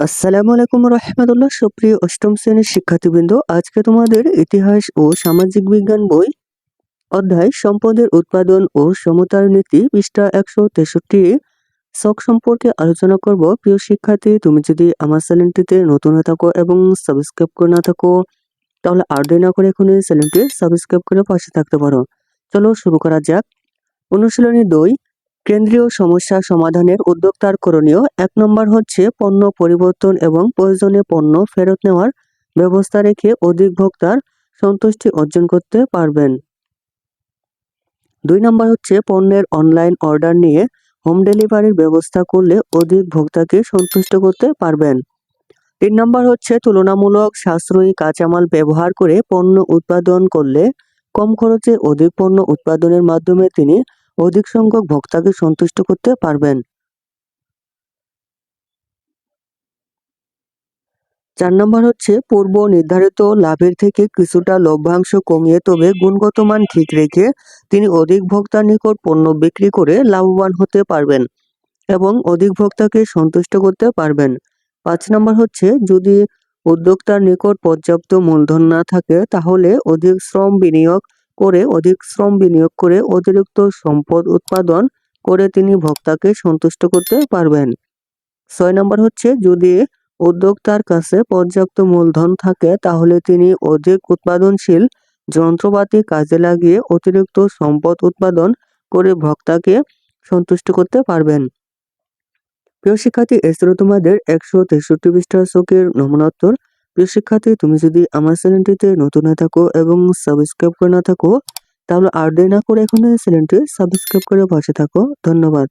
আসসালামু আলাইকুম রহমতুল্লাহ। সুপ্রিয় অষ্টম শ্রেণির শিক্ষার্থীবৃন্দ, আজকে তোমাদের ইতিহাস ও সামাজিক বিজ্ঞান বই অধ্যায় সম্পদের উৎপাদন ও সমতার নীতি পৃষ্ঠা একশো তেষট্টি শখ সম্পর্কে আলোচনা করব। প্রিয় শিক্ষার্থী, তুমি যদি আমার চ্যানেলটিতে নতুন হয়ে থাকো এবং সাবস্ক্রাইব করে না থাকো, তাহলে আর দেরি না করে এখনই চ্যানেলটি সাবস্ক্রাইব করে পাশে থাকতে পারো। চলো শুরু করা যাক। অনুশীলনী দুই কেন্দ্রীয় সমস্যা সমাধানের উদ্যোক্তার করণীয় এক নম্বর হচ্ছে পণ্য পরিবর্তন এবং প্রয়োজনীয় পণ্য ফেরত নেওয়ার ব্যবস্থা রেখে অধিক ভোক্তার সন্তুষ্টি অর্জন করতে পারবেন। দুই নম্বর হচ্ছে পণ্যের অনলাইন অর্ডার নিয়ে হোম ডেলিভারির ব্যবস্থা করলে অধিক ভোক্তাকে সন্তুষ্ট করতে পারবেন। তিন নম্বর হচ্ছে তুলনামূলক সাশ্রয়ী কাঁচামাল ব্যবহার করে পণ্য উৎপাদন করলে কম খরচে অধিক পণ্য উৎপাদনের মাধ্যমে তিনি অধিক সংখ্যক ভোক্তাকে সন্তুষ্ট করতে পারবেন। চার নম্বর হচ্ছে, পূর্ব নির্ধারিত লাভের থেকে কিছুটা লভ্যাংশ কমিয়ে, তবে গুণগত মান ঠিক রেখে তিনি অধিক ভোক্তার নিকট পণ্য বিক্রি করে লাভবান হতে পারবেন এবং অধিক ভোক্তাকে সন্তুষ্ট করতে পারবেন। পাঁচ নম্বর হচ্ছে, যদি উদ্যোক্তার নিকট পর্যাপ্ত মূলধন না থাকে, তাহলে অধিক শ্রম বিনিয়োগ করে অধিক শ্রম বিনিয়োগ করে অতিরিক্ত সম্পদ উৎপাদন করে তিনি ভোক্তাকে সন্তুষ্ট করতে পারবেন। ছয় নম্বর হচ্ছে, যদি উদ্যোক্তার কাছে পর্যাপ্ত মূলধন থাকে, তাহলে তিনি অধিক উৎপাদনশীল যন্ত্রপাতি কাজে লাগিয়ে অতিরিক্ত সম্পদ উৎপাদন করে ভোক্তাকে সন্তুষ্ট করতে পারবেন। প্রিয় শিক্ষার্থী এছাড়াও তোমাদের একশো তেষট্টি পৃষ্ঠা নমুনোত্তর। প্রিয় শিক্ষার্থী, তুমি যদি আমার চ্যানেলটিতে নতুন হয়ে থাকো এবং সাবস্ক্রাইব করে না থাকো, তাহলে আর দেরি না করে এখন চ্যানেলটি সাবস্ক্রাইব করে বসে থাকো। ধন্যবাদ।